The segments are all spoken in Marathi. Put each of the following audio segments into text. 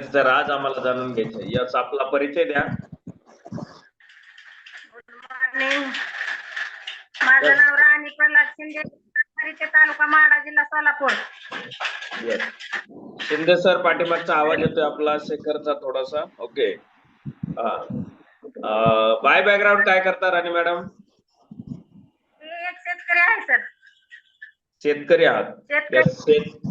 विद्यार्थीचा राज आम्हाला जाणून घ्यायचा यस आपला परिचय द्या. माझं नाव राणी प्रल्हाद शिंदे. ते तालुका माडा जिल्हा सोलापूर. येस शिंदे सर पाठीमागचा आवाज येतोय आपला. शेखरचा थोडासा. ओके बाय बॅकग्राऊंड काय करता राणी मॅडम मी एक शेतकरी आहे सर. शेतकरी आहात. शेत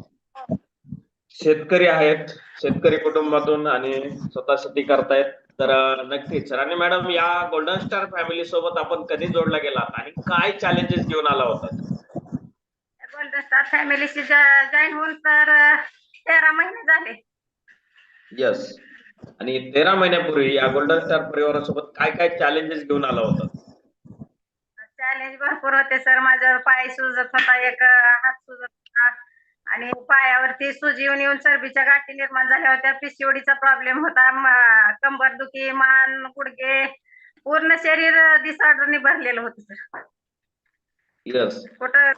शेतकरी आहेत शेतकरी कुटुंबातून आणि स्वतः शेती करतायत तर नक्कीच. राणी मॅडम या गोल्डन स्टार फॅमिली सोबत आपण कधी जोडला गेलात आणि काय चॅलेंजेस घेऊन आला होता? गोल्डन स्टार फॅमिलीशी जॉईन होऊन तर तेरा महिने झाले. येस आणि तेरा महिन्यापूर्वी या गोल्डन स्टार परिवारासोबत काय काय चॅलेंजेस घेऊन आला होता? चॅलेंज भरपूर होते सर माझा पाय सुजत होता एक हात सुजत होता. आणि पायावरती सुजी येऊन चरबीच्या गाठी निर्माण झाल्या होत्या. पिसिओडीचा प्रॉब्लेम होता. कंबर दुखी मान गुडघे पूर्ण शरीर डिसऑर्डरने भरलेलं होतं सर येस कुठं?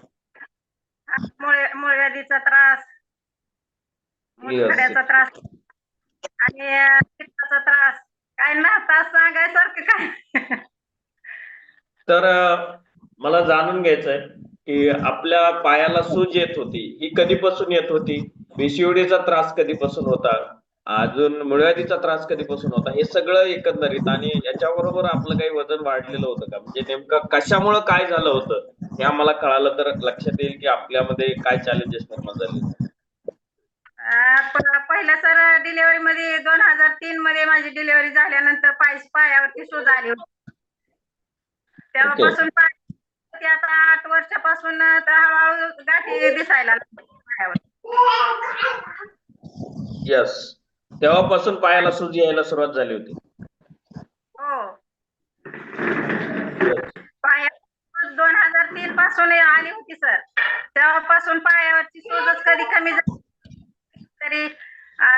मुळे मुळव्याधीचा त्रास. मुतखड्याचा त्रास. आणि पित्ताचा त्रास. काय ना त्रास सांगायसारखं काय? तर मला जाणून घ्यायचंय. की आपल्या पायाला सूज येत होती ही कधीपासून येत होती? पिशिओडीचा त्रास कधीपासून होता? अजून मुळव्याधीचा त्रास कधीपासून होता? हे सगळं एकंदरीत आणि याच्याबरोबर आपलं काही वजन वाढलेलं होतं का? म्हणजे नेमकं कशामुळं काय झालं होतं? हे आम्हाला कळालं तर लक्षात येईल की आपल्यामध्ये काय चॅलेंजेस निर्माण झाले. पहिलं सर डिलिव्हरी मध्ये दोन हजार तीन मध्ये माझी डिलिव्हरी झाल्यानंतर पाय पायावरती सूज आली होती. तेव्हापासून पाय ते आता आठ वर्षापासून तर हळूहळू गाठी दिसायला लागल्या पायावर. येस तेव्हापासून पायाला सूज यायला सुरुवात झाली होती. हो. पाया दोन हजार तीन पासून आली होती सर तेव्हापासून पायावरची सूजच कधी कमी झाली तरी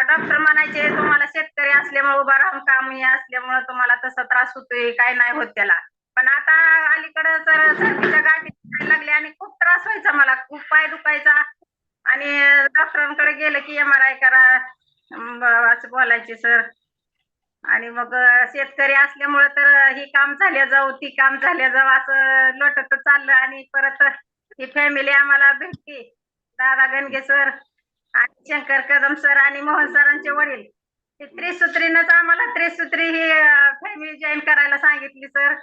डॉक्टर म्हणायचे तुम्हाला शेतकरी असल्यामुळे उभा राहून काम हे असल्यामुळे तुम्हाला तसा त्रास होतोय काय नाही होत त्याला. पण आता अलीकडं तर सर्दीच्या गाठी दुखायला लागल्या आणि खूप त्रास व्हायचा मला खूप पाय दुखायचा. आणि डॉक्टरांकडे गेलं की एम आर आय करा असं बोलायचे सर आणि मग शेतकरी असल्यामुळे तर ही काम झाल्या जाऊ ती काम झाल्या जाऊ असं लोटत चाललं आणि परत ही फॅमिली आम्हाला भेटली. दादा गणगे सर आणि शंकर कदम सर आणि मोहन सरांचे वडील. त्रिसूत्रीनंच आम्हाला त्रिसूत्री ही फॅमिली जॉईन करायला सांगितली सर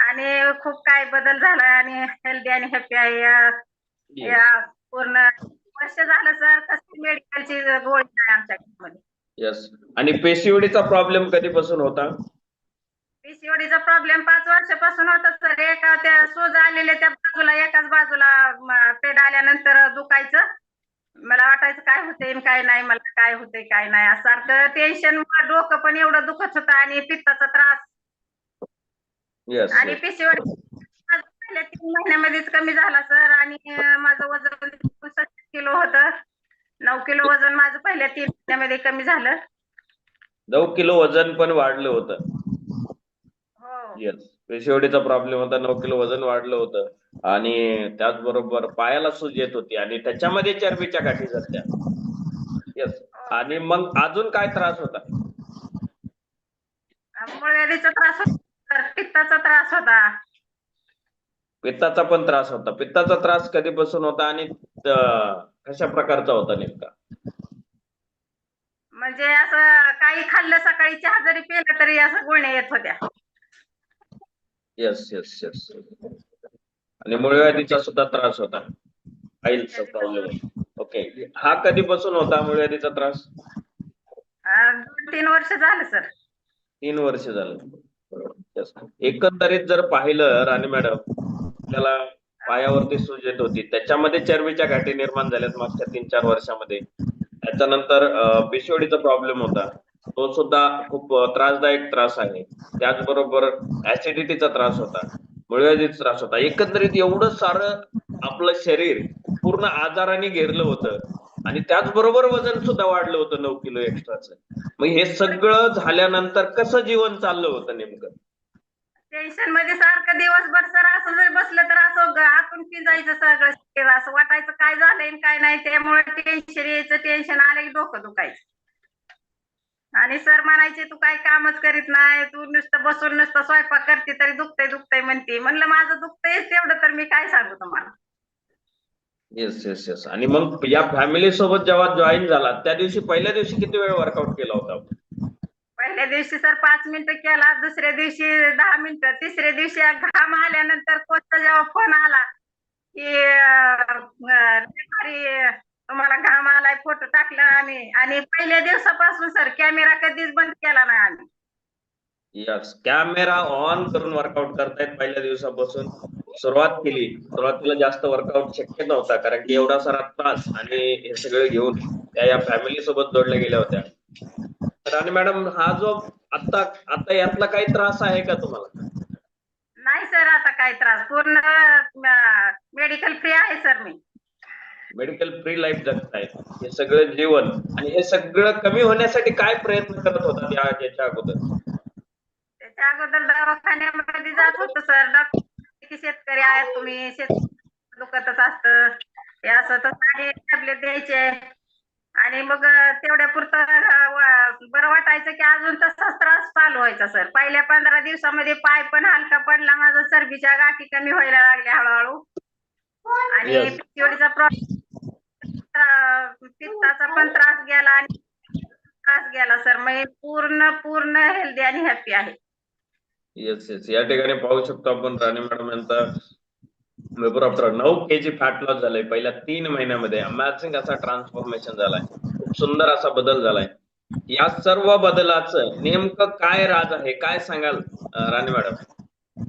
आणि खूप काय बदल झाला आणि हेल्दी आणि हॅपी आहे. या पूर्ण वर्ष झालं सर कसली मेडिकलची गोळी आहे आमच्या मध्ये येस आणि पेशीओडीचा प्रॉब्लेम कधीपासून होता? पीसीओडीचा प्रॉब्लेम पाच वर्षापासून होता सर एका त्या सूज आलेल्या त्या बाजूला एकाच बाजूला म, पेड आल्यानंतर दुखायचं. मला वाटायचं काय होतंय आणि काय नाही मला काय होतंय काय नाही. असं सारखं टेन्शन डोकं पण एवढं दुखत होतं आणि पित्ताचा त्रास येस आणि पीसीओडी पहिल्या तीन महिन्यामध्येच कमी झाला सर. आणि माझं वजन सत्तर किलो होतं. नऊ किलो वजन माझं पहिल्या तीन महिन्यामध्ये कमी झालं. नऊ किलो वजन पण वाढलं होतं. हो. येस पेशीओडीचा प्रॉब्लेम होता नऊ किलो वजन वाढलं होतं. आणि त्याचबरोबर पायाला सूज येत होती आणि त्याच्यामध्ये चरबीच्या गाठी झाल्या येस आणि मग अजून काय त्रास होता? मुळव्याधीचा त्रास होता. सर पित्ताचा त्रास होता. पित्ताचा पण त्रास होता. पित्ताचा त्रास कधीपासून होता आणि कशा प्रकारचा होता नेमका? म्हणजे असं काही खाल्लं सकाळी चहा जरी पिलं तरी असं गुळण्या येत होत्या. येस येस येस आणि मुळव्याधीचा सुद्धा त्रास होता. आईलचा प्रॉब्लेम ओके हा कधीपासून होता मुळव्याधीचा त्रास? दोन तीन वर्ष झालं सर तीन वर्ष झालं. एकंदरीत जर पाहिलं राणी मॅडम आपल्याला पायावरती सूज येत होती. त्याच्यामध्ये चरबीच्या गाठी निर्माण झाल्यात मागच्या तीन चार वर्षामध्ये. त्याच्यानंतर पिशोडीचा प्रॉब्लेम होता. तो सुद्धा खूप त्रासदायक त्रास आहे. त्याचबरोबर ऍसिडिटीचा त्रास होता. मुळव्याधीचा त्रास होता. एकंदरीत एवढं सारं आपलं शरीर पूर्ण आजाराने घेरलं होतं. आणि त्याचबरोबर वजन सुद्धा वाढलं होतं नऊ किलो एक्स्ट्राचं मग हे सगळं झाल्यानंतर कसं जीवन चाललं होतं नेमकं? टेन्शनमध्ये सारखं दिवसभर सर असं जर बसलं तर असं ग- आतून पिंजायचं सगळं शरीर. असं वाटायचं काय झालंय काय नाही त्यामुळे टेन्शन यायचं टेन्शन आलं की डोकं दुखायचं. आणि सर म्हणायचे तू काही कामच करीत नाही तू नुसतं बसून नुसतं स्वयंपाक करते तरी दुखतंय दुखतंय म्हणते. म्हणलं माझं दुखतंयच तेवढं तर मी काय सांगू तुम्हाला? येस येस येस आणि मग या फॅमिली सोबत जेव्हा जॉईन झाला त्या दिवशी पहिल्या दिवशी किती वेळ वर्कआउट केला होता? पहिल्या दिवशी सर पाच मिनिटं केला दुसऱ्या दिवशी दहा मिनिटं तिसऱ्या दिवशी घाम आल्यानंतर कोचचा जेव्हा फोन आला की तुम्हाला घाम आलाय फोटो टाकला आम्ही. आणि पहिल्या दिवसापासून सर कॅमेरा कधीच बंद केला नाही आम्ही. यस कॅमेरा ऑन करून वर्कआउट करतायत पहिल्या दिवसापासून. सुरुवात केली. सुरुवातीला जास्त वर्कआउट शक्य नव्हता कारण की एवढा सारा त्रास आणि हे सगळं घेऊन त्या या फॅमिली सोबत जोडल्या गेल्या होत्या. आणि मॅडम हा जो आता आता यातला काही त्रास आहे का तुम्हाला? नाही सर आता काय त्रास. पूर्ण मेडिकल फ्री आहे सर मी. मेडिकल फ्री लाईफ जगतायत हे सगळं जीवन आणि हे सगळं कमी होण्यासाठी काय प्रयत्न करत होता या याच्या अगोदर? त्याच्या अगोदर दवाखान्यामध्ये जात होतो सर. डॉक्टर की शेतकरी आहेत तुम्ही शेत दुखतच असतं. हे असं तर टॅबलेट द्यायचे. आणि मग तेवढ्या पुरतं बरं वाटायचं की अजून तसाच त्रास चालू व्हायचा सर. पहिल्या पंधरा दिवसामध्ये पाय पण हलका पडला माझा सर्दीच्या गाठी कमी व्हायला लागल्या हळूहळू. आणि Yes. प्रॉब्लेम पित्ताचा पण त्रास गेला आणि त्रास गेला सर. मी पूर्ण पूर्ण हेल्दी आणि हॅपी आहे. येस येस या ठिकाणी पाहू शकतो आपण राणे मॅडम यांचा बरोबर नऊ के जी फॅट लॉस झालाय. पहिल्या तीन महिन्यामध्ये अमॅझिंग असा ट्रान्सफॉर्मेशन झालाय. खूप सुंदर असा बदल झालाय. या सर्व बदलाचं नेमकं काय राज आहे काय सांगाल राणे मॅडम?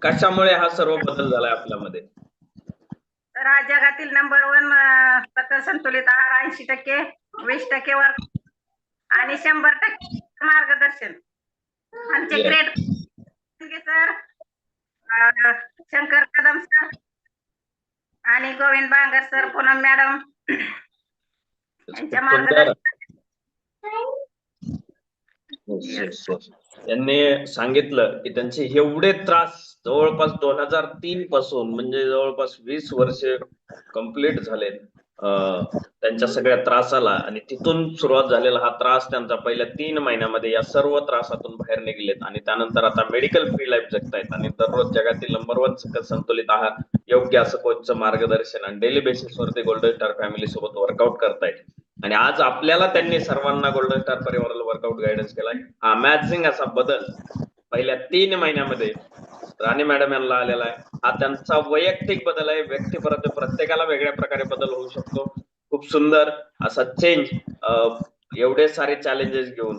कशामुळे हा सर्व बदल झालाय आपल्यामध्ये? तर जगातील नंबर वन सकल संतुलित आहार ऐंशी टक्के वीस टक्के वर आणि शंभर टक्के मार्गदर्शन. आमचे. Great sir Shankar Kadam sir आणि गोविंद बांगर सर पूनम मॅडम. यांच्या मार्गदर्शन हो, हो, हो. त्यांनी सांगितलं की त्यांचे एवढे त्रास जवळपास दोन हजार तीन पासून म्हणजे जवळपास वीस वर्ष कंप्लीट झालेत त्यांच्या सगळ्या त्रासाला. आणि तिथून सुरुवात झालेला हा त्रास त्यांचा पहिल्या तीन महिन्यामध्ये या सर्व त्रासातून बाहेर निघलेत. आणि त्यानंतर आता मेडिकल फ्री लाईफ जगतायत. आणि दररोज जगातील नंबर वन संतुलित आहार योग्य असं कोचचं मार्गदर्शन आणि डेली बेसिसवरती गोल्डन स्टार फॅमिली सोबत वर्कआउट करतायत. आणि आज आपल्याला त्यांनी सर्वांना गोल्डन स्टार परिवाराला वर्कआउट गायडन्स केलाय. हा अमॅझिंग असा बदल पहिल्या तीन महिन्यामध्ये राणे मॅडम यांना आलेला आहे. हा त्यांचा वैयक्तिक बदल आहे. व्यक्तीपर्यंत प्रत्येकाला वेगळ्या प्रकारे बदल होऊ शकतो. खूप सुंदर असा चेंज एवढे सारे चॅलेंजेस घेऊन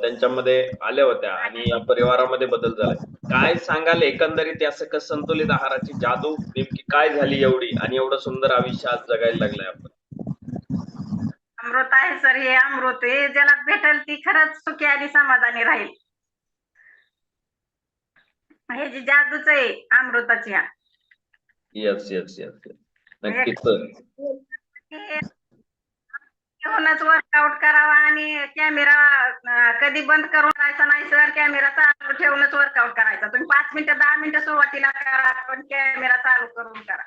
त्यांच्यामध्ये आल्या होत्या आणि या परिवारामध्ये बदल झालाय. काय सांगाल एकंदरीत या सकस संतुलित आहाराची जादू नेमकी काय झाली एवढी आणि एवढं सुंदर आयुष्य आज जगायला लागलंय आपण? अमृत आहे सर हे अमृत हे ज्याला भेटेल ती खरंच सुखी आणि समाधानी राहील. हे जी जादूच आहे अमृताची हा. येस येस येस नक्कीच घेऊनच वर्कआउट करावा आणि कॅमेरा कधी बंद करून करायचा नाही सर कॅमेरा चालू ठेवूनच वर्कआउट करायचा. तुम्ही पाच मिनिटं दहा मिनिटं सुरुवातीला करा पण कॅमेरा चालू करून करा.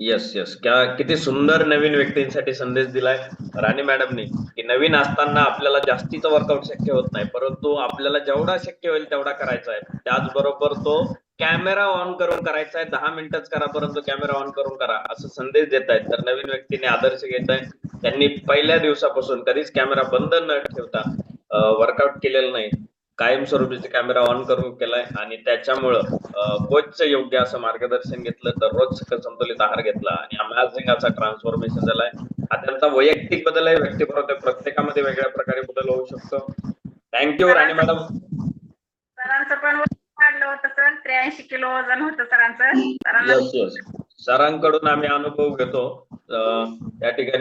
येस येस क्या किती सुंदर नवीन व्यक्तींसाठी संदेश दिलाय राणे मॅडमनी की नवीन असताना आपल्याला जास्तीचं वर्कआउट शक्य होत नाही परंतु आपल्याला जेवढा शक्य होईल तेवढा करायचा आहे. त्याचबरोबर तो कॅमेरा ऑन करून करायचा आहे दहा मिनिटच करा परंतु कॅमेरा ऑन करून करा असं संदेश देत आहेत. तर नवीन व्यक्तीने आदर्श घेत आहे. त्यांनी पहिल्या दिवसापासून कधीच कॅमेरा बंद न ठेवता वर्कआउट केलेलं नाही. कायमस्वरूपीचे कॅमेरा ऑन करून केलाय आणि त्याच्यामुळं कोचचं योग्य असं मार्गदर्शन घेतलं दररोज सकल संतुलित आहार घेतला आणि अमॅझिंग असा ट्रान्सफॉर्मेशन झालाय. हा त्यांचा वैयक्तिक बदल आहे व्यक्तिपरत्वे प्रत्येकामध्ये वेगळ्या प्रकारे बदल होऊ शकतो. थँक्यू राणी मॅडम सरांचं पण वजन वाढलं होतं सर. त्र्याऐंशी किलो वजन होतं सरांचं. सरांकडून आम्ही अनुभव घेतो. अं, या ठिकाणी